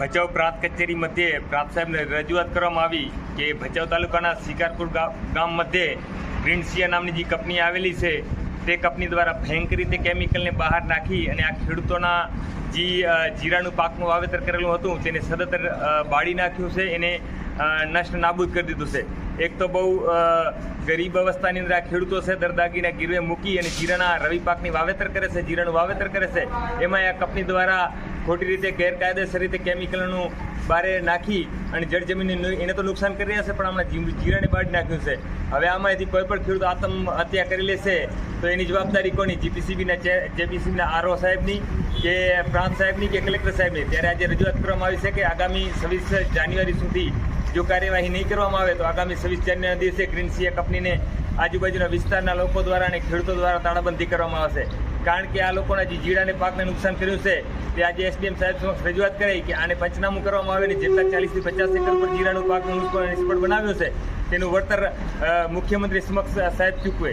ભચાઉ પ્રાંત કચેરી મધ્યે પ્રાંત સાહેબને રજૂઆત કરવામાં આવી કે ભચાઉ તાલુકાના શિકારપુર ગામ મધ્યે ગ્રીનસિયા નામની જે કંપની આવેલી છે, તે કંપની દ્વારા ભયંકર રીતે કેમિકલને બહાર નાખી અને આ ખેડૂતોના જે જીરાનું પાકનું વાવેતર કરેલું હતું, તેને સદંતર બાળી નાખ્યું છે, એને નષ્ટ નાબૂદ કરી દીધું છે. એક તો બહુ ગરીબ અવસ્થાની અંદર આ ખેડૂતો છે, દરદાગીના ગીરવે મૂકી અને જીરાના રવિ પાકની વાવેતર કરે છે, જીરાનું વાવેતર કરે છે એમાં આ કંપની દ્વારા ખોટી રીતે, ગેરકાયદેસર રીતે કેમિકલનું બારે નાખી અને જળ જમીનને એને તો નુકસાન કરી રહ્યા છે, પણ હમણાં જીરાને બાળી નાખ્યું છે. હવે આમાંથી કોઈ પણ ખેડૂત આત્મહત્યા કરી લેશે, તો એની જવાબદારી કોની? જીપીસીબીના જેપીસીબીના આરઓ સાહેબની કે પ્રાંત સાહેબની કે કલેક્ટર સાહેબની? ત્યારે આજે રજૂઆત કરવામાં આવી છે કે આગામી છવ્વીસ જાન્યુઆરી સુધી જો કાર્યવાહી નહીં કરવામાં આવે, તો આગામી છવ્વીસ જાન્યુઆરી દિવસે ગ્રીનસિયા કંપનીને આજુબાજુના વિસ્તારના લોકો દ્વારા અને ખેડૂતો દ્વારા તાળાબંધી કરવામાં આવશે. કારણ કે આ લોકોના જે જીરાને પાકને નુકસાન કર્યું છે, તે આજે એસડીએમ સાહેબ સમક્ષ રજૂઆત કરી કે આને પંચનામું કરવામાં આવે ને જેટલા ચાલીસથી પચાસ એકર પર જીરાનું પાકનું નુકસાન નિષ્ફળ બનાવ્યું છે, તેનું વળતર મુખ્યમંત્રી સમક્ષ સાહેબ ચૂકવે.